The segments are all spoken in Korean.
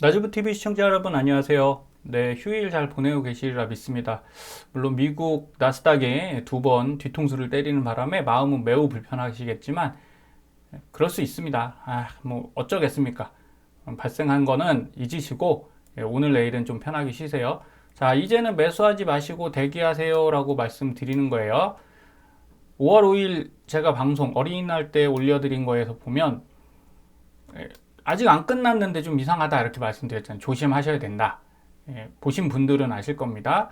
나주부 TV 시청자 여러분 안녕하세요. 네, 휴일 잘 보내고 계시리라 믿습니다. 물론 미국 나스닥에 두 번 뒤통수를 때리는 바람에 마음은 매우 불편하시겠지만 그럴 수 있습니다. 아, 뭐 어쩌겠습니까? 발생한 거는 잊으시고 예, 오늘 내일은 좀 편하게 쉬세요. 자, 이제는 매수하지 마시고 대기하세요라고 말씀드리는 거예요. 5월 5일 제가 방송 어린이날 때 올려드린 거에서 보면 예, 아직 안 끝났는데 좀 이상하다 이렇게 말씀드렸잖아요. 조심하셔야 된다. 예, 보신 분들은 아실 겁니다.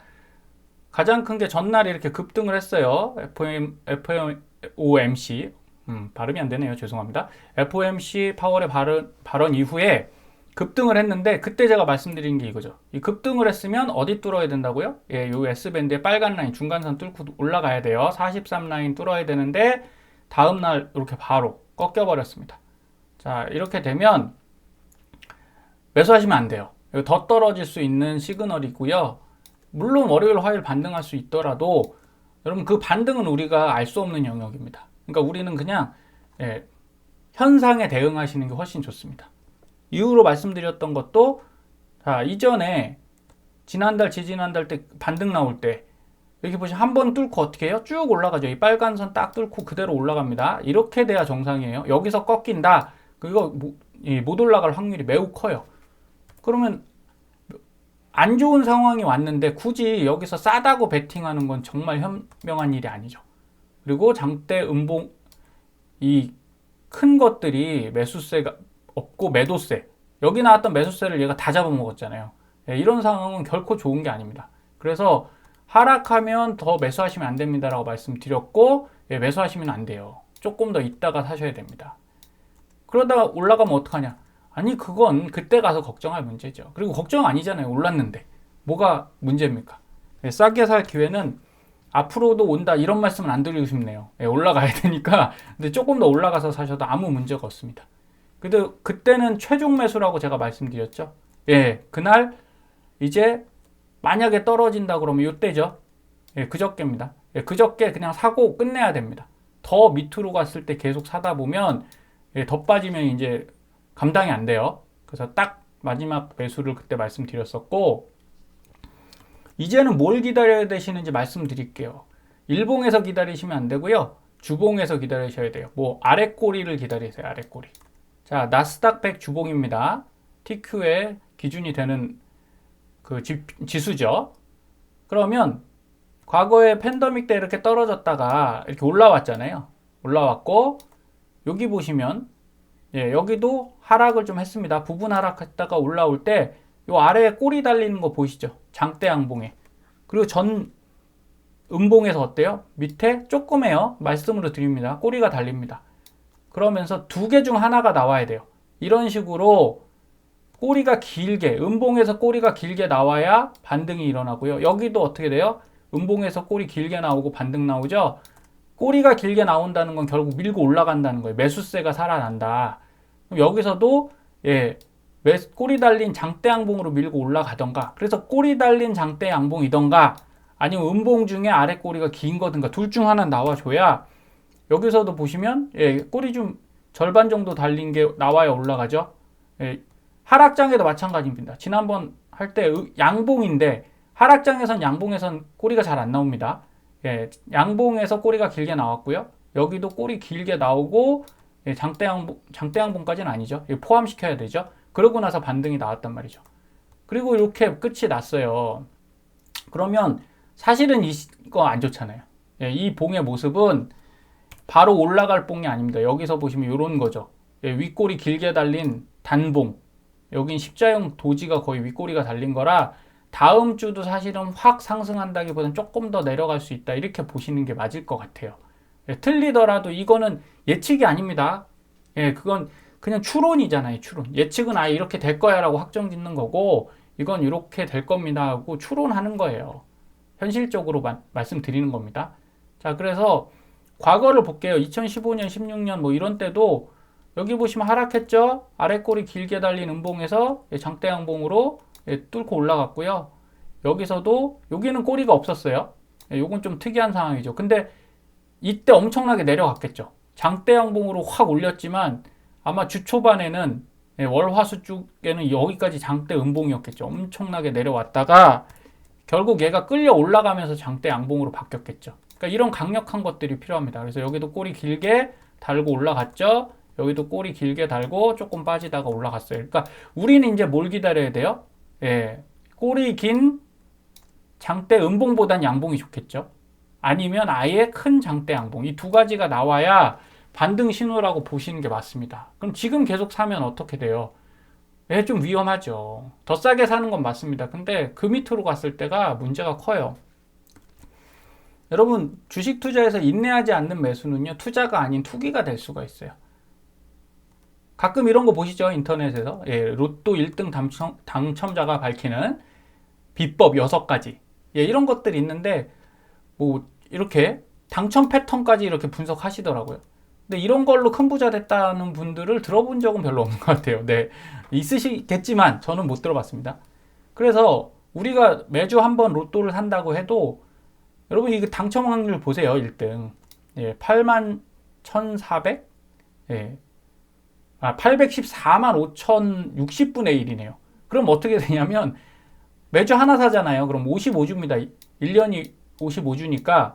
가장 큰 게 전날에 이렇게 급등을 했어요. FM, FOMC 음, 발음이 안 되네요. 죄송합니다. FOMC 파월의 발언, 발언 이후에 급등을 했는데 그때 제가 말씀드린 게 이거죠. 이 급등을 했으면 어디 뚫어야 된다고요? 예, 요 S밴드의 빨간 라인 중간선 뚫고 올라가야 돼요. 43 라인 뚫어야 되는데 다음 날 이렇게 바로 꺾여 버렸습니다. 자, 이렇게 되면 매수하시면 안 돼요. 더 떨어질 수 있는 시그널이고요. 물론 월요일, 화요일 반등할 수 있더라도 여러분 그 반등은 우리가 알 수 없는 영역입니다. 그러니까 우리는 그냥 예, 현상에 대응하시는 게 훨씬 좋습니다. 이후로 말씀드렸던 것도 자, 이전에 지난달, 지지난달 때 반등 나올 때 이렇게 보시면 한 번 뚫고 어떻게 해요? 쭉 올라가죠. 이 빨간 선 딱 뚫고 그대로 올라갑니다. 이렇게 돼야 정상이에요. 여기서 꺾인다. 그거 못 올라갈 확률이 매우 커요. 그러면 안 좋은 상황이 왔는데 굳이 여기서 싸다고 베팅하는 건 정말 현명한 일이 아니죠. 그리고 장대 음봉 이 큰 것들이 매수세가 없고 매도세 여기 나왔던 매수세를 얘가 다 잡아먹었잖아요. 예, 이런 상황은 결코 좋은 게 아닙니다. 그래서 하락하면 더 매수하시면 안 됩니다라고 말씀드렸고 예, 매수하시면 안 돼요. 조금 더 있다가 사셔야 됩니다. 그러다가 올라가면 어떡하냐? 아니 그건 그때 가서 걱정할 문제죠. 그리고 걱정 아니잖아요. 올랐는데 뭐가 문제입니까? 예, 싸게 살 기회는 앞으로도 온다 이런 말씀은 안 드리고 싶네요. 예, 올라가야 되니까 근데 조금 더 올라가서 사셔도 아무 문제가 없습니다. 근데 그때는 최종 매수라고 제가 말씀드렸죠. 예, 그날 이제 만약에 떨어진다 그러면 이때죠. 예, 그저께입니다. 예, 그저께 그냥 사고 끝내야 됩니다. 더 밑으로 갔을 때 계속 사다 보면 예, 더 빠지면 이제 감당이 안 돼요. 그래서 딱 마지막 매수를 그때 말씀드렸었고 이제는 뭘 기다려야 되시는지 말씀드릴게요. 일봉에서 기다리시면 안 되고요. 주봉에서 기다리셔야 돼요. 뭐 아래 꼬리를 기다리세요. 아래 꼬리. 자, 나스닥 100 주봉입니다. TQ의 기준이 되는 그 지, 지수죠. 그러면 과거에 팬더믹 때 이렇게 떨어졌다가 이렇게 올라왔잖아요. 올라왔고 여기 보시면 예, 여기도 하락을 좀 했습니다. 부분 하락했다가 올라올 때 이 아래에 꼬리 달리는 거 보이시죠? 장대 양봉에. 그리고 전 음봉에서 어때요? 밑에 조그매요. 말씀으로 드립니다. 꼬리가 달립니다. 그러면서 두 개 중 하나가 나와야 돼요. 이런 식으로 꼬리가 길게, 음봉에서 꼬리가 길게 나와야 반등이 일어나고요. 여기도 어떻게 돼요? 음봉에서 꼬리 길게 나오고 반등 나오죠? 꼬리가 길게 나온다는 건 결국 밀고 올라간다는 거예요. 매수세가 살아난다. 여기서도 예, 꼬리 달린 장대 양봉으로 밀고 올라가던가 그래서 꼬리 달린 장대 양봉이던가 아니면 음봉 중에 아래 꼬리가 긴 거든가 둘 중 하나 나와줘야 여기서도 보시면 예, 꼬리 좀 절반 정도 달린 게 나와야 올라가죠. 예, 하락장에도 마찬가지입니다. 지난번 할 때 양봉인데 하락장에선 양봉에선 꼬리가 잘 안 나옵니다. 예, 양봉에서 꼬리가 길게 나왔고요. 여기도 꼬리 길게 나오고 예, 장대 양봉 장대 양봉까지는 아니죠. 포함시켜야 되죠. 그러고 나서 반등이 나왔단 말이죠. 그리고 이렇게 끝이 났어요. 그러면 사실은 이거 안 좋잖아요. 예, 이 봉의 모습은 바로 올라갈 봉이 아닙니다. 여기서 보시면 이런 거죠. 예, 윗꼬리 길게 달린 단봉. 여긴 십자형 도지가 거의 윗꼬리가 달린 거라 다음 주도 사실은 확 상승한다기보다는 조금 더 내려갈 수 있다. 이렇게 보시는 게 맞을 것 같아요. 예, 틀리더라도 이거는 예측이 아닙니다. 예, 그건 그냥 추론이잖아요, 추론. 예측은 아예 이렇게 될 거야 라고 확정 짓는 거고, 이건 이렇게 될 겁니다 하고 추론하는 거예요. 현실적으로 마, 말씀드리는 겁니다. 자, 그래서 과거를 볼게요. 2015년, 16년 뭐 이런 때도 여기 보시면 하락했죠? 아래 꼬리 길게 달린 음봉에서 장대 양봉으로 예, 뚫고 올라갔고요. 여기서도 여기는 꼬리가 없었어요. 요건 좀 특이한 상황이죠. 근데 이때 엄청나게 내려갔겠죠. 장대 양봉으로 확 올렸지만 아마 주 초반에는 예, 월화수 쪽에는 여기까지 장대 음봉이었겠죠. 엄청나게 내려왔다가 결국 얘가 끌려 올라가면서 장대 양봉으로 바뀌었겠죠. 그러니까 이런 강력한 것들이 필요합니다. 그래서 여기도 꼬리 길게 달고 올라갔죠. 여기도 꼬리 길게 달고 조금 빠지다가 올라갔어요. 그러니까 우리는 이제 뭘 기다려야 돼요? 예, 꼬리 긴 장대 음봉보단 양봉이 좋겠죠. 아니면 아예 큰 장대 양봉 이 두 가지가 나와야 반등 신호라고 보시는 게 맞습니다. 그럼 지금 계속 사면 어떻게 돼요? 예, 좀 위험하죠. 더 싸게 사는 건 맞습니다. 근데 그 밑으로 갔을 때가 문제가 커요. 여러분, 주식 투자에서 인내하지 않는 매수는요, 투자가 아닌 투기가 될 수가 있어요. 가끔 이런 거 보시죠, 인터넷에서. 예, 로또 1등 당첨, 당첨자가 밝히는 비법 6가지. 예, 이런 것들이 있는데, 뭐, 이렇게 당첨 패턴까지 이렇게 분석하시더라고요. 근데 이런 걸로 큰 부자 됐다는 분들을 들어본 적은 별로 없는 것 같아요. 네. 있으시겠지만 저는 못 들어봤습니다. 그래서 우리가 매주 한 번 로또를 산다고 해도 여러분 이거 당첨 확률 보세요. 1등. 예, 8만 1,400? 예. 아, 814만 5,060분의 1이네요. 그럼 어떻게 되냐면 매주 하나 사잖아요. 그럼 55주입니다. 1년이 55주니까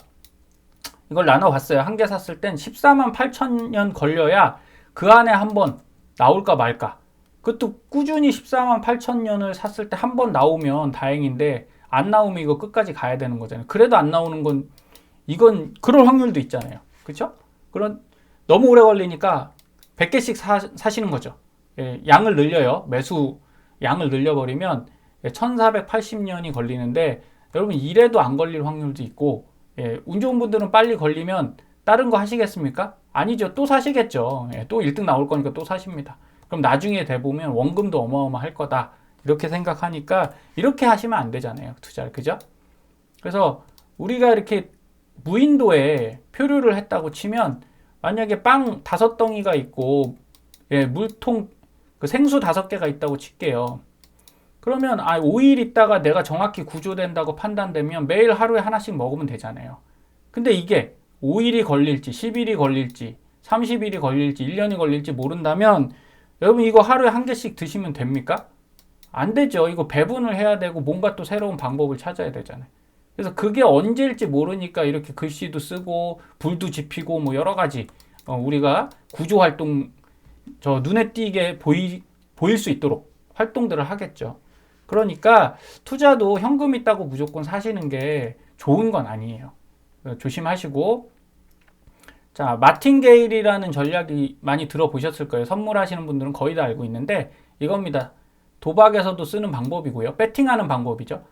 이걸 나눠봤어요. 한 개 샀을 땐 14만 8천 년 걸려야 그 안에 한 번 나올까 말까. 그것도 꾸준히 14만 8천 년을 샀을 때 한 번 나오면 다행인데 안 나오면 이거 끝까지 가야 되는 거잖아요. 그래도 안 나오는 건 이건 그럴 확률도 있잖아요. 그렇죠? 그런 너무 오래 걸리니까 100개씩 사, 사시는 거죠. 예, 양을 늘려요. 매수 양을 늘려버리면 1480년이 걸리는데 여러분 이래도 안 걸릴 확률도 있고 예, 운 좋은 분들은 빨리 걸리면 다른 거 하시겠습니까? 아니죠. 또 사시겠죠. 예, 또 1등 나올 거니까 또 사십니다. 그럼 나중에 돼보면 원금도 어마어마할 거다. 이렇게 생각하니까 이렇게 하시면 안 되잖아요. 투자를. 그죠? 그래서 우리가 이렇게 무인도에 표류를 했다고 치면 만약에 빵 다섯 덩이가 있고 예, 물통 그 생수 다섯 개가 있다고 칠게요. 그러면 아 5일 있다가 내가 정확히 구조된다고 판단되면 매일 하루에 하나씩 먹으면 되잖아요. 근데 이게 5일이 걸릴지 10일이 걸릴지 30일이 걸릴지 1년이 걸릴지 모른다면 여러분 이거 하루에 한 개씩 드시면 됩니까? 안 되죠. 이거 배분을 해야 되고 뭔가 또 새로운 방법을 찾아야 되잖아요. 그래서 그게 언제일지 모르니까 이렇게 글씨도 쓰고 불도 지피고 뭐 여러 가지 어, 우리가 구조 활동 저 눈에 띄게 보이, 보일 수 있도록 활동들을 하겠죠. 그러니까 투자도 현금 있다고 무조건 사시는 게 좋은 건 아니에요. 조심하시고 자 마틴게일이라는 전략이 많이 들어보셨을 거예요. 선물하시는 분들은 거의 다 알고 있는데 이겁니다. 도박에서도 쓰는 방법이고요. 배팅하는 방법이죠.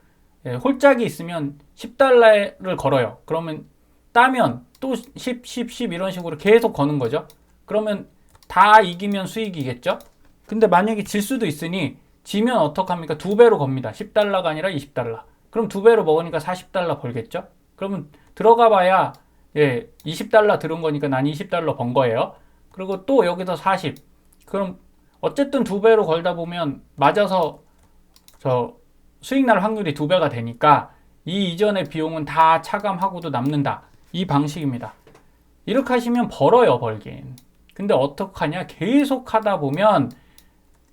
예, 홀짝이 있으면 10달러를 걸어요. 그러면 따면 또 10, 10, 10 이런 식으로 계속 거는 거죠. 그러면 다 이기면 수익이겠죠? 근데 만약에 질 수도 있으니 지면 어떡합니까? 두 배로 겁니다. 10달러가 아니라 20달러. 그럼 두 배로 먹으니까 40달러 벌겠죠? 그러면 들어가 봐야 예, 20달러 들은 거니까 난 20달러 번 거예요. 그리고 또 여기서 40. 그럼 어쨌든 두 배로 걸다 보면 맞아서 저 수익 날 확률이 두 배가 되니까 이 이전의 비용은 다 차감하고도 남는다. 이 방식입니다. 이렇게 하시면 벌어요, 벌긴. 근데 어떡하냐? 계속 하다 보면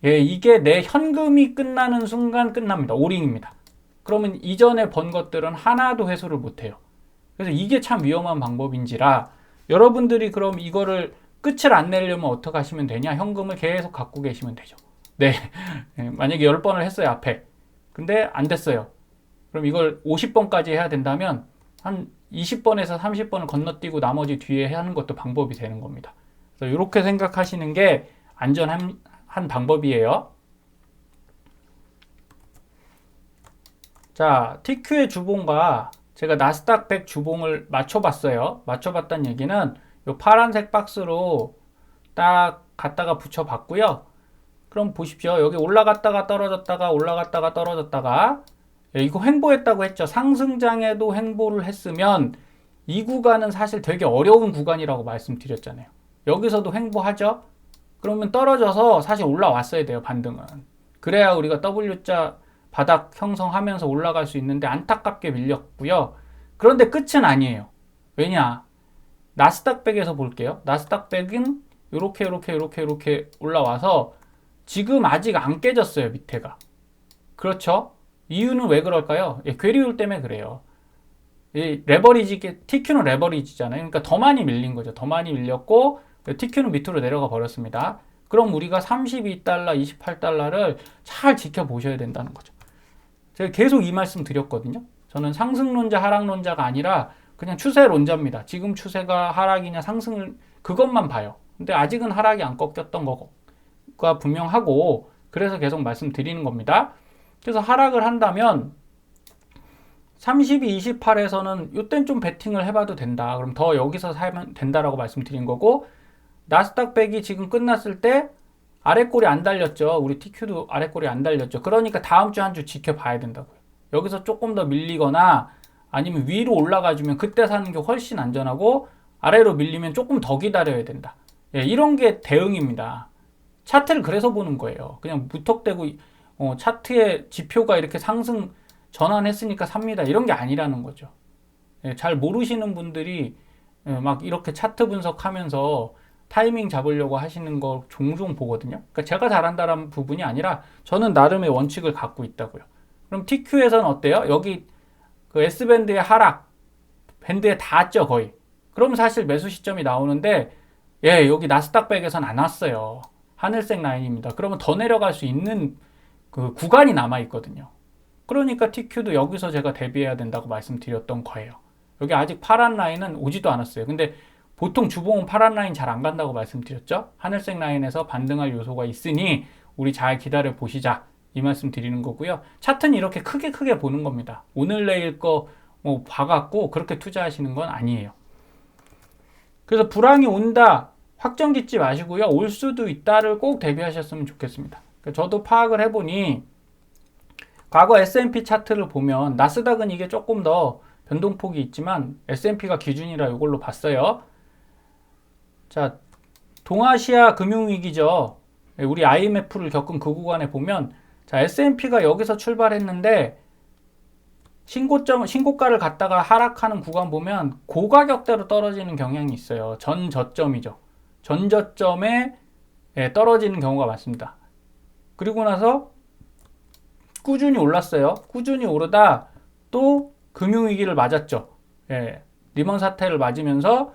예, 이게 내 현금이 끝나는 순간 끝납니다. 오링입니다. 그러면 이전에 번 것들은 하나도 회수를 못 해요. 그래서 이게 참 위험한 방법인지라 여러분들이 그럼 이거를 끝을 안 내려면 어떻게 하시면 되냐? 현금을 계속 갖고 계시면 되죠. 네. 만약에 10번을 했어요, 앞에. 근데 안 됐어요. 그럼 이걸 50번까지 해야 된다면 한 20번에서 30번을 건너뛰고 나머지 뒤에 하는 것도 방법이 되는 겁니다. 그래서 이렇게 생각하시는 게 안전한 한 방법이에요. 자, TQ의 주봉과 제가 나스닥 100 주봉을 맞춰봤어요. 맞춰봤다는 얘기는 이 파란색 박스로 딱 갖다가 붙여봤고요. 그럼 보십시오. 여기 올라갔다가 떨어졌다가 올라갔다가 떨어졌다가 예, 이거 횡보했다고 했죠. 상승장에도 횡보를 했으면 이 구간은 사실 되게 어려운 구간이라고 말씀드렸잖아요. 여기서도 횡보하죠. 그러면 떨어져서 사실 올라왔어야 돼요, 반등은. 그래야 우리가 W자 바닥 형성하면서 올라갈 수 있는데 안타깝게 밀렸고요. 그런데 끝은 아니에요. 왜냐? 나스닥 백에서 볼게요. 나스닥 백은 이렇게 이렇게 이렇게 이렇게 올라와서 지금 아직 안 깨졌어요, 밑에가. 그렇죠? 이유는 왜 그럴까요? 예, 괴리율 때문에 그래요. 이 레버리지, TQ는 레버리지잖아요. 그러니까 더 많이 밀린 거죠. 더 많이 밀렸고, TQ는 밑으로 내려가 버렸습니다. 그럼 우리가 32달러, 28달러를 잘 지켜보셔야 된다는 거죠. 제가 계속 이 말씀 드렸거든요. 저는 상승론자, 하락론자가 아니라 그냥 추세론자입니다. 지금 추세가 하락이냐 상승을 그것만 봐요. 근데 아직은 하락이 안 꺾였던 거 가 분명하고 그래서 계속 말씀드리는 겁니다. 그래서 하락을 한다면 32, 28에서는 이땐 좀 베팅을 해봐도 된다. 그럼 더 여기서 사면 된다라고 말씀드린 거고 나스닥 100이 지금 끝났을 때 아래 꼬리 안 달렸죠. 우리 TQ도 아래 꼬리 안 달렸죠. 그러니까 다음 주한주 지켜봐야 된다고요. 여기서 조금 더 밀리거나 아니면 위로 올라가주면 그때 사는 게 훨씬 안전하고 아래로 밀리면 조금 더 기다려야 된다. 예, 이런 게 대응입니다. 차트를 그래서 보는 거예요. 그냥 무턱대고 어, 차트의 지표가 이렇게 상승 전환했으니까 삽니다. 이런 게 아니라는 거죠. 예, 잘 모르시는 분들이 예, 막 이렇게 차트 분석하면서 타이밍 잡으려고 하시는 거 종종 보거든요. 그러니까 제가 잘한다는 부분이 아니라 저는 나름의 원칙을 갖고 있다고요. 그럼 TQ에서는 어때요? 여기 그 S밴드의 하락, 밴드에 닿았죠, 거의. 그럼 사실 매수 시점이 나오는데, 예, 여기 나스닥 백에서는 안 왔어요. 하늘색 라인입니다. 그러면 더 내려갈 수 있는 그 구간이 남아 있거든요. 그러니까 TQ도 여기서 제가 대비해야 된다고 말씀드렸던 거예요. 여기 아직 파란 라인은 오지도 않았어요. 근데 보통 주봉은 파란 라인 잘 안 간다고 말씀드렸죠. 하늘색 라인에서 반등할 요소가 있으니 우리 잘 기다려 보시자 이 말씀 드리는 거고요. 차트는 이렇게 크게 크게 보는 겁니다. 오늘 내일 거 뭐 봐갖고 그렇게 투자하시는 건 아니에요. 그래서 불황이 온다 확정 짓지 마시고요. 올 수도 있다를 꼭 대비하셨으면 좋겠습니다. 그러니까 저도 파악을 해보니 과거 S&P 차트를 보면 나스닥은 이게 조금 더 변동폭이 있지만 S&P가 기준이라 이걸로 봤어요. 자, 동아시아 금융위기죠. 우리 IMF를 겪은 그 구간에 보면 자, S&P가 여기서 출발했는데 신고점 신고가를 갖다가 하락하는 구간 보면 고가격대로 떨어지는 경향이 있어요. 전 저점이죠. 전 저점에 예, 떨어지는 경우가 많습니다. 그리고 나서 꾸준히 올랐어요. 꾸준히 오르다 또 금융위기를 맞았죠. 예, 리먼 사태를 맞으면서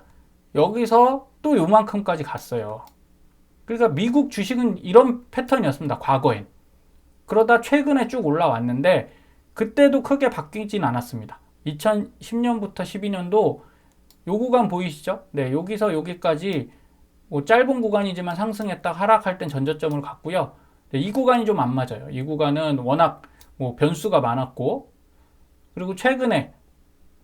여기서 또 요만큼까지 갔어요. 그러니까 미국 주식은 이런 패턴이었습니다. 과거엔. 그러다 최근에 쭉 올라왔는데 그때도 크게 바뀌진 않았습니다. 2010년부터 12년도 요 구간 보이시죠? 네, 여기서 여기까지 뭐 짧은 구간이지만 상승했다 하락할 땐 전저점을 갔고요. 네, 이 구간이 좀 안 맞아요. 이 구간은 워낙 뭐 변수가 많았고 그리고 최근에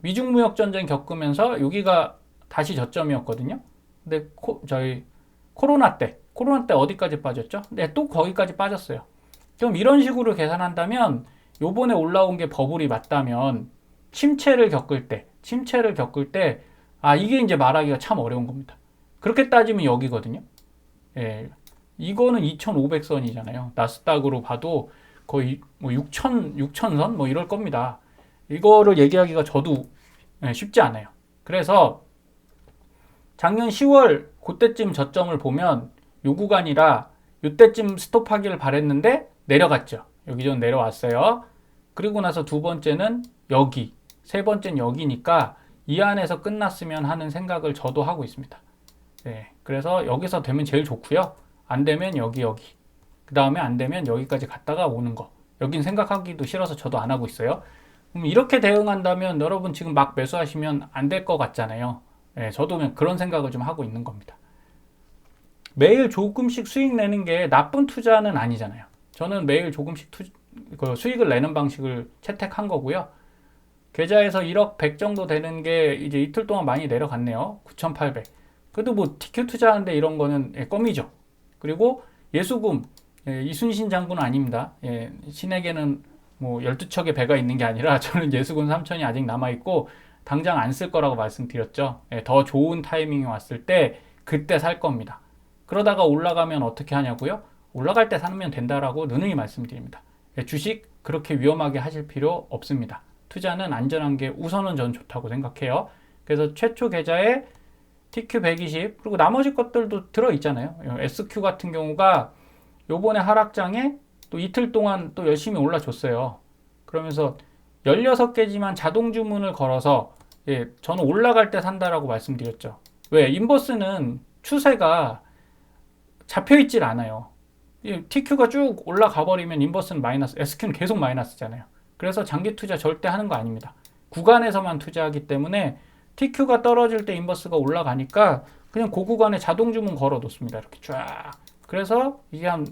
미중 무역 전쟁 겪으면서 여기가 다시 저점이었거든요. 근데 코, 저희 코로나 때 코로나 때 어디까지 빠졌죠? 네, 또 거기까지 빠졌어요. 그럼 이런 식으로 계산한다면 요번에 올라온 게 버블이 맞다면 침체를 겪을 때, 침체를 겪을 때, 아, 이게 이제 말하기가 참 어려운 겁니다. 그렇게 따지면 여기거든요. 예. 이거는 2,500선이잖아요. 나스닥으로 봐도 거의 뭐 6,000, 6,000선? 뭐 이럴 겁니다. 이거를 얘기하기가 저도 예, 쉽지 않아요. 그래서 작년 10월 그때쯤 저점을 보면 요 구간이라 요때쯤 스톱하기를 바랬는데 내려갔죠. 여기 좀 내려왔어요. 그리고 나서 두 번째는 여기, 세 번째는 여기니까 이 안에서 끝났으면 하는 생각을 저도 하고 있습니다. 네, 그래서 여기서 되면 제일 좋고요. 안 되면 여기 여기. 그 다음에 안 되면 여기까지 갔다가 오는 거. 여긴 생각하기도 싫어서 저도 안 하고 있어요. 그럼 이렇게 대응한다면 여러분 지금 막 매수하시면 안 될 것 같잖아요. 네, 저도 그런 생각을 좀 하고 있는 겁니다. 매일 조금씩 수익 내는 게 나쁜 투자는 아니잖아요. 저는 매일 조금씩 투, 그 수익을 내는 방식을 채택한 거고요. 계좌에서 1억 100 정도 되는 게 이제 이틀 동안 많이 내려갔네요. 9,800. 그래도 뭐 TQ 투자하는데 이런 거는 예, 껌이죠. 그리고 예수금 예, 이순신 장군은 아닙니다. 예, 신에게는 뭐 12척의 배가 있는 게 아니라 저는 예수금 3천이 아직 남아 있고 당장 안 쓸 거라고 말씀드렸죠. 예, 더 좋은 타이밍이 왔을 때 그때 살 겁니다. 그러다가 올라가면 어떻게 하냐고요? 올라갈 때 사면 된다라고 누누이 말씀드립니다. 예, 주식 그렇게 위험하게 하실 필요 없습니다. 투자는 안전한 게 우선은 전 좋다고 생각해요. 그래서 최초 계좌에 TQ120 그리고 나머지 것들도 들어 있잖아요. SQ 같은 경우가 요번에 하락장에 또 이틀 동안 또 열심히 올라줬어요. 그러면서 16개지만 자동 주문을 걸어서 예, 저는 올라갈 때 산다라고 말씀드렸죠. 왜? 인버스는 추세가 잡혀 있질 않아요. 이 TQ가 쭉 올라가 버리면 인버스는 마이너스, SQ는 계속 마이너스잖아요. 그래서 장기 투자 절대 하는 거 아닙니다. 구간에서만 투자하기 때문에 TQ가 떨어질 때 인버스가 올라가니까 그냥 그 구간에 자동 주문 걸어 놓습니다. 이렇게 쫙. 그래서 이게 한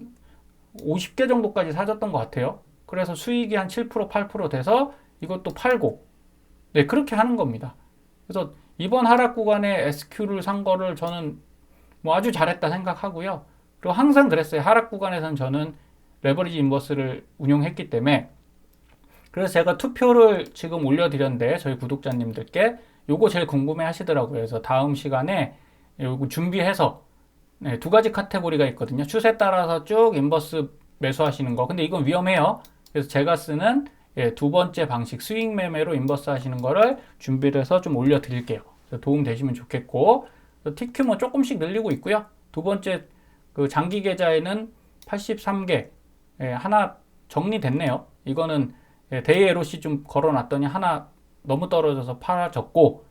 50개 정도까지 사졌던 것 같아요. 그래서 수익이 한 7%, 8% 돼서 이것도 팔고. 네, 그렇게 하는 겁니다. 그래서 이번 하락 구간에 SQ를 산 거를 저는 뭐 아주 잘했다 생각하고요. 그리고 항상 그랬어요. 하락 구간에서는 저는 레버리지 인버스를 운용했기 때문에 그래서 제가 투표를 지금 올려드렸는데 저희 구독자님들께 요거 제일 궁금해 하시더라고요. 그래서 다음 시간에 요거 준비해서 네, 두 가지 카테고리가 있거든요. 추세 따라서 쭉 인버스 매수하시는 거. 근데 이건 위험해요. 그래서 제가 쓰는 예, 두 번째 방식 스윙 매매로 인버스 하시는 거를 준비를 해서 좀 올려 드릴게요. 도움 되시면 좋겠고 TQ 뭐 조금씩 늘리고 있고요. 두 번째 그 장기 계좌에는 83개 예, 하나 정리됐네요. 이거는 예, 데이 에로시 좀 걸어놨더니 하나 너무 떨어져서 팔아졌고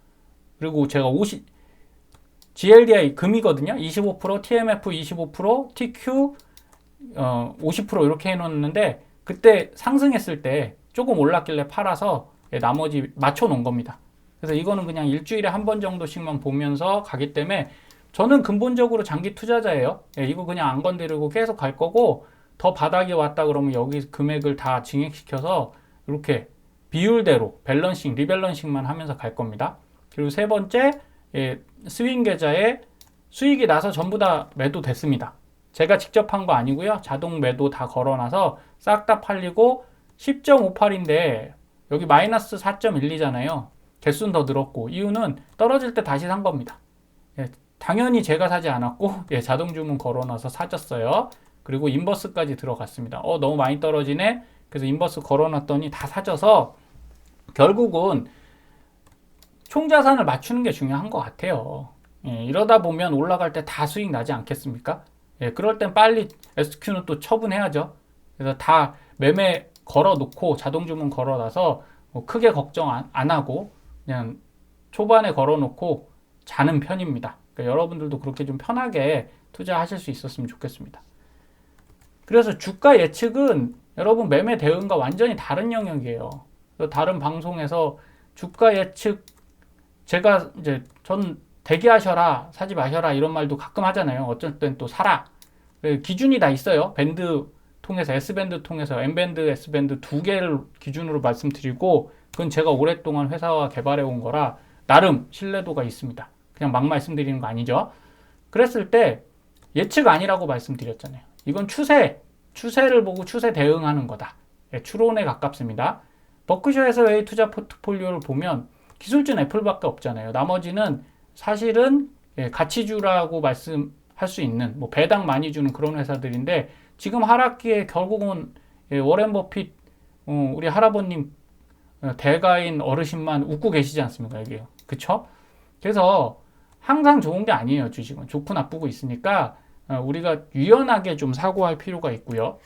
그리고 제가 50 GLDI 금이거든요. 25% TMF 25% TQ 어, 50% 이렇게 해놓는데 그때 상승했을 때 조금 올랐길래 팔아서 예, 나머지 맞춰 놓은 겁니다. 그래서 이거는 그냥 일주일에 한 번 정도씩만 보면서 가기 때문에 저는 근본적으로 장기 투자자예요. 예, 이거 그냥 안 건드리고 계속 갈 거고 더 바닥에 왔다 그러면 여기 금액을 다 증액시켜서 이렇게 비율대로 밸런싱, 리밸런싱만 하면서 갈 겁니다. 그리고 세 번째 예, 스윙 계좌에 수익이 나서 전부 다 매도됐습니다. 제가 직접 한 거 아니고요. 자동 매도 다 걸어놔서 싹 다 팔리고 10.58인데 여기 마이너스 4.12잖아요. 개수는 더 늘었고 이유는 떨어질 때 다시 산 겁니다. 예, 당연히 제가 사지 않았고 예, 자동 주문 걸어놔서 사졌어요. 그리고 인버스까지 들어갔습니다. 어 너무 많이 떨어지네. 그래서 인버스 걸어놨더니 다 사져서 결국은 총 자산을 맞추는 게 중요한 것 같아요. 예, 이러다 보면 올라갈 때 다 수익 나지 않겠습니까? 예, 그럴 땐 빨리 SQ는 또 처분해야죠. 그래서 다 매매 걸어 놓고 자동 주문 걸어 놔서 뭐 크게 걱정 안, 안, 하고 그냥 초반에 걸어 놓고 자는 편입니다. 그러니까 여러분들도 그렇게 좀 편하게 투자하실 수 있었으면 좋겠습니다. 그래서 주가 예측은 여러분 매매 대응과 완전히 다른 영역이에요. 다른 방송에서 주가 예측 제가 이제 전 대기하셔라 사지 마셔라 이런 말도 가끔 하잖아요. 어쩔 땐 또 사라. 그 기준이 다 있어요. 밴드 통해서 S밴드 통해서 M밴드, S밴드 두 개를 기준으로 말씀드리고 그건 제가 오랫동안 회사와 개발해 온 거라 나름 신뢰도가 있습니다. 그냥 막 말씀드리는 거 아니죠. 그랬을 때 예측 아니라고 말씀드렸잖아요. 이건 추세, 추세를 보고 추세 대응하는 거다. 예, 추론에 가깝습니다. 버크셔 에서웨이 투자 포트폴리오를 보면 기술주는 애플밖에 없잖아요. 나머지는 사실은 예, 가치주라고 말씀할 수 있는 뭐 배당 많이 주는 그런 회사들인데 지금 하락기에 결국은 예, 워렌 버핏 어, 우리 할아버님 어, 대가인 어르신만 웃고 계시지 않습니까 여기 그쵸? 그래서 항상 좋은 게 아니에요 주식은 좋고 나쁘고 있으니까 어, 우리가 유연하게 좀 사고할 필요가 있고요.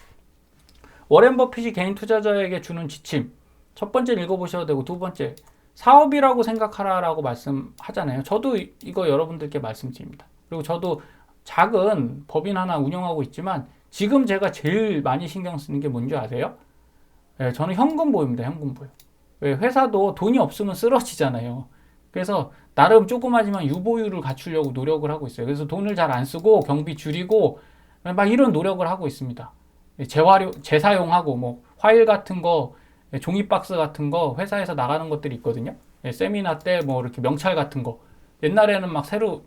워렌 버핏이 개인 투자자에게 주는 지침 첫 번째 읽어보셔도 되고 두 번째 사업이라고 생각하라라고 말씀하잖아요. 저도 이거 여러분들께 말씀드립니다. 그리고 저도 작은 법인 하나 운영하고 있지만 지금 제가 제일 많이 신경 쓰는 게 뭔지 아세요? 네, 저는 현금 보유입니다. 현금 보유. 왜 회사도 돈이 없으면 쓰러지잖아요. 그래서 나름 조그마지만 유보율을 갖추려고 노력을 하고 있어요. 그래서 돈을 잘 안 쓰고 경비 줄이고 막 이런 노력을 하고 있습니다. 재활용, 재사용하고 뭐 화일 같은 거 예, 종이 박스 같은 거 회사에서 나가는 것들이 있거든요. 예, 세미나 때 뭐 이렇게 명찰 같은 거 옛날에는 막 새로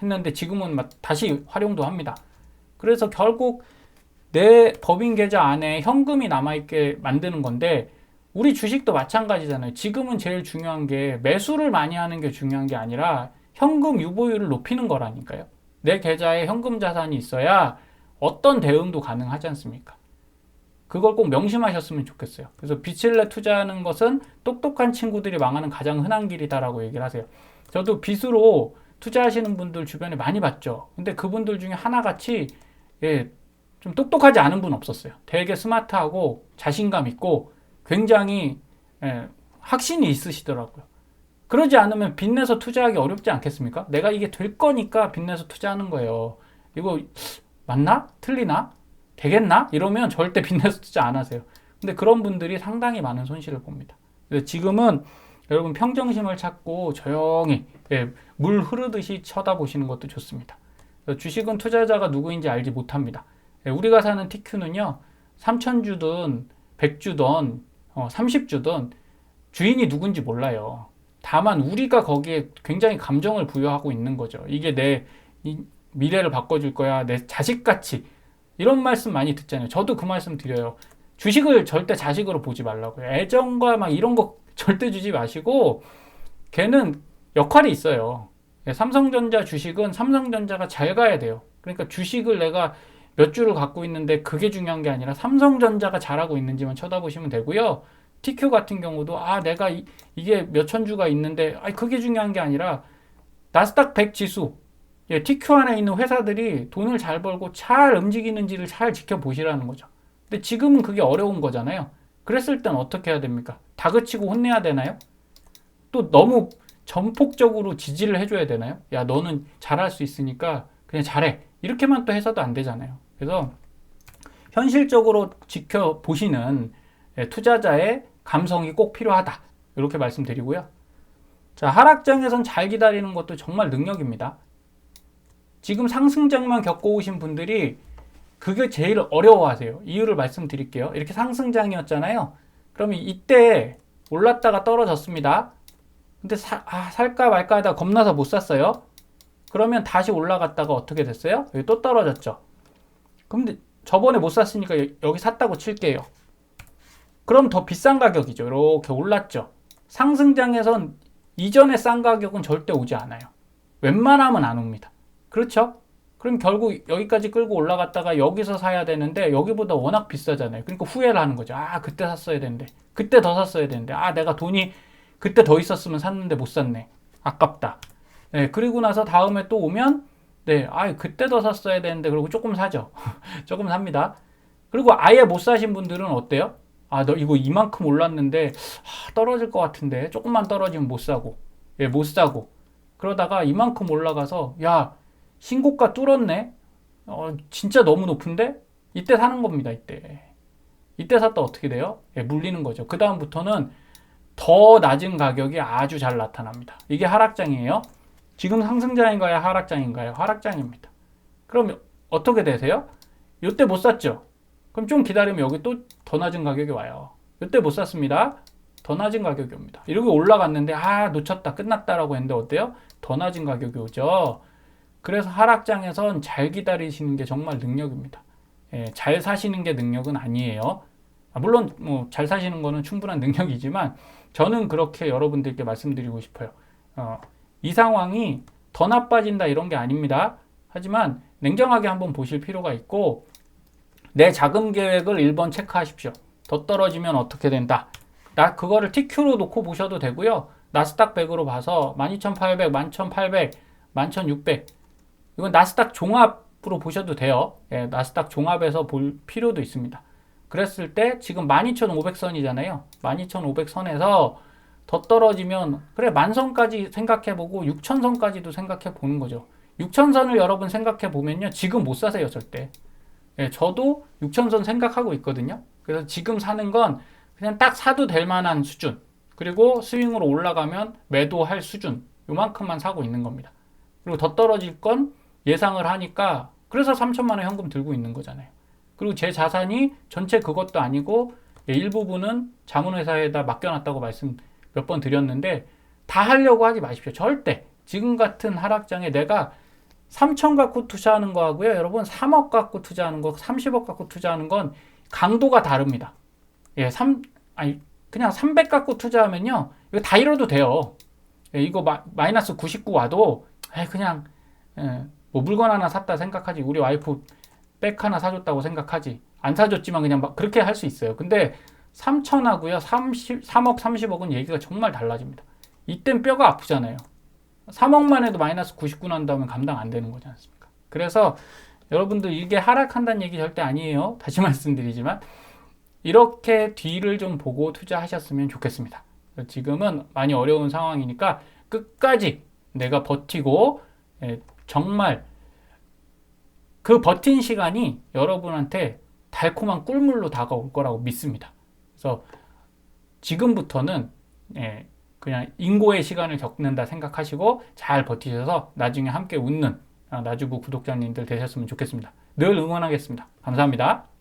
했는데 지금은 막 다시 활용도 합니다. 그래서 결국 내 법인 계좌 안에 현금이 남아있게 만드는 건데 우리 주식도 마찬가지잖아요. 지금은 제일 중요한 게 매수를 많이 하는 게 중요한 게 아니라 현금 유보율을 높이는 거라니까요. 내 계좌에 현금 자산이 있어야 어떤 대응도 가능하지 않습니까? 그걸 꼭 명심하셨으면 좋겠어요. 그래서 빛을 내 투자하는 것은 똑똑한 친구들이 망하는 가장 흔한 길이다라고 얘기를 하세요. 저도 빚으로 투자하시는 분들 주변에 많이 봤죠. 근데 그분들 중에 하나같이 예, 좀 똑똑하지 않은 분 없었어요. 되게 스마트하고 자신감 있고 굉장히 예, 확신이 있으시더라고요. 그러지 않으면 빚내서 투자하기 어렵지 않겠습니까? 내가 이게 될 거니까 빚내서 투자하는 거예요. 이거 맞나? 틀리나? 되겠나? 이러면 절대 빚내서 투자 안 하세요. 근데 그런 분들이 상당히 많은 손실을 봅니다. 지금은 여러분 평정심을 찾고 조용히 예, 물 흐르듯이 쳐다보시는 것도 좋습니다. 주식은 투자자가 누구인지 알지 못합니다. 예, 우리가 사는 TQ는요, 3천주든 100주든 어, 30주든 주인이 누군지 몰라요. 다만 우리가 거기에 굉장히 감정을 부여하고 있는 거죠. 이게 내 미래를 바꿔줄 거야, 내 자식같이 이런 말씀 많이 듣잖아요. 저도 그 말씀 드려요. 주식을 절대 자식으로 보지 말라고요. 애정과 막 이런 거 절대 주지 마시고 걔는 역할이 있어요. 예, 삼성전자 주식은 삼성전자가 잘 가야 돼요. 그러니까 주식을 내가 몇 주를 갖고 있는데 그게 중요한 게 아니라 삼성전자가 잘하고 있는지만 쳐다보시면 되고요. TQ 같은 경우도 아 내가 이, 게 몇 천 주가 있는데 아 그게 중요한 게 아니라 나스닥 100 지수 예, TQ 안에 있는 회사들이 돈을 잘 벌고 잘 움직이는지를 잘 지켜보시라는 거죠. 근데 지금은 그게 어려운 거잖아요. 그랬을 땐 어떻게 해야 됩니까? 다그치고 혼내야 되나요? 또 너무 전폭적으로 지지를 해줘야 되나요? 야, 너는 잘할 수 있으니까 그냥 잘해. 이렇게만 또 해서도 안 되잖아요. 그래서 현실적으로 지켜보시는 예, 투자자의 감성이 꼭 필요하다. 이렇게 말씀드리고요. 자, 하락장에선 잘 기다리는 것도 정말 능력입니다. 지금 상승장만 겪어오신 분들이 그게 제일 어려워하세요. 이유를 말씀드릴게요. 이렇게 상승장이었잖아요. 그러면 이때 올랐다가 떨어졌습니다. 근데 사, 아, 살까 말까 하다 겁나서 못 샀어요. 그러면 다시 올라갔다가 어떻게 됐어요? 여기 또 떨어졌죠. 근데 저번에 못 샀으니까 여기 샀다고 칠게요. 그럼 더 비싼 가격이죠. 이렇게 올랐죠. 상승장에선 이전에 싼 가격은 절대 오지 않아요. 웬만하면 안 옵니다. 그렇죠? 그럼 결국 여기까지 끌고 올라갔다가 여기서 사야 되는데 여기보다 워낙 비싸잖아요. 그러니까 후회를 하는 거죠. 아, 그때 샀어야 되는데. 그때 더 샀어야 되는데. 아, 내가 돈이 그때 더 있었으면 샀는데 못 샀네. 아깝다. 네, 그리고 나서 다음에 또 오면 네, 아, 그때 더 샀어야 되는데 그리고 조금 사죠. 조금 삽니다. 그리고 아예 못 사신 분들은 어때요? 아, 너 이거 이만큼 올랐는데 아, 떨어질 것 같은데 조금만 떨어지면 못 사고. 예, 못 사고. 그러다가 이만큼 올라가서 야, 신고가 뚫었네. 어, 진짜 너무 높은데? 이때 사는 겁니다, 이때. 이때 샀다 어떻게 돼요? 예, 물리는 거죠. 그 다음부터는 더 낮은 가격이 아주 잘 나타납니다. 이게 하락장이에요. 지금 상승장인가요? 하락장인가요? 하락장입니다. 그럼 어떻게 되세요? 이때 못 샀죠? 그럼 좀 기다리면 여기 또 더 낮은 가격이 와요. 이때 못 샀습니다. 더 낮은 가격이 옵니다. 이렇게 올라갔는데 아 놓쳤다 끝났다라고 했는데 어때요? 더 낮은 가격이 오죠. 그래서 하락장에선 잘 기다리시는 게 정말 능력입니다. 예, 잘 사시는 게 능력은 아니에요. 아, 물론 뭐 잘 사시는 거는 충분한 능력이지만 저는 그렇게 여러분들께 말씀드리고 싶어요. 어, 이 상황이 더 나빠진다 이런 게 아닙니다. 하지만 냉정하게 한번 보실 필요가 있고 내 자금 계획을 1번 체크하십시오. 더 떨어지면 어떻게 된다. 나 그거를 TQ로 놓고 보셔도 되고요. 나스닥 100으로 봐서 12,800, 11,800, 11,600 이건 나스닥 종합으로 보셔도 돼요. 예, 나스닥 종합에서 볼 필요도 있습니다. 그랬을 때 지금 12,500선이잖아요. 12,500선에서 더 떨어지면 그래 만선까지 생각해보고 6천선까지도 생각해보는 거죠. 6천선을 여러분 생각해보면요. 지금 못 사세요 절대. 예, 저도 6천선 생각하고 있거든요. 그래서 지금 사는 건 그냥 딱 사도 될 만한 수준 그리고 스윙으로 올라가면 매도할 수준 요만큼만 사고 있는 겁니다. 그리고 더 떨어질 건 예상을 하니까 그래서 3천만 원 현금 들고 있는 거잖아요. 그리고 제 자산이 전체 그것도 아니고 일부분은 자문회사에다 맡겨놨다고 말씀 몇 번 드렸는데 다 하려고 하지 마십시오. 절대. 지금 같은 하락장에 내가 3천 갖고 투자하는 거하고요. 여러분 3억 갖고 투자하는 거, 30억 갖고 투자하는 건 강도가 다릅니다. 예, 3 아니 그냥 300 갖고 투자하면요. 이거 다 잃어도 돼요. 예, 이거 마, 마이너스 99 와도 에 그냥 예, 뭐 물건 하나 샀다 생각하지. 우리 와이프 백 하나 사줬다고 생각하지. 안 사줬지만 그냥 막 그렇게 할 수 있어요. 근데 3천하고요. 30, 3억, 30억은 얘기가 정말 달라집니다. 이땐 뼈가 아프잖아요. 3억만 해도 마이너스 99 난다면 감당 안 되는 거지 않습니까? 그래서 여러분들 이게 하락한다는 얘기 절대 아니에요. 다시 말씀드리지만 이렇게 뒤를 좀 보고 투자하셨으면 좋겠습니다. 지금은 많이 어려운 상황이니까 끝까지 내가 버티고 예, 정말 그 버틴 시간이 여러분한테 달콤한 꿀물로 다가올 거라고 믿습니다. 그래서 지금부터는 예, 그냥 인고의 시간을 겪는다 생각하시고 잘 버티셔서 나중에 함께 웃는 아, 나주부 구독자님들 되셨으면 좋겠습니다. 늘 응원하겠습니다. 감사합니다.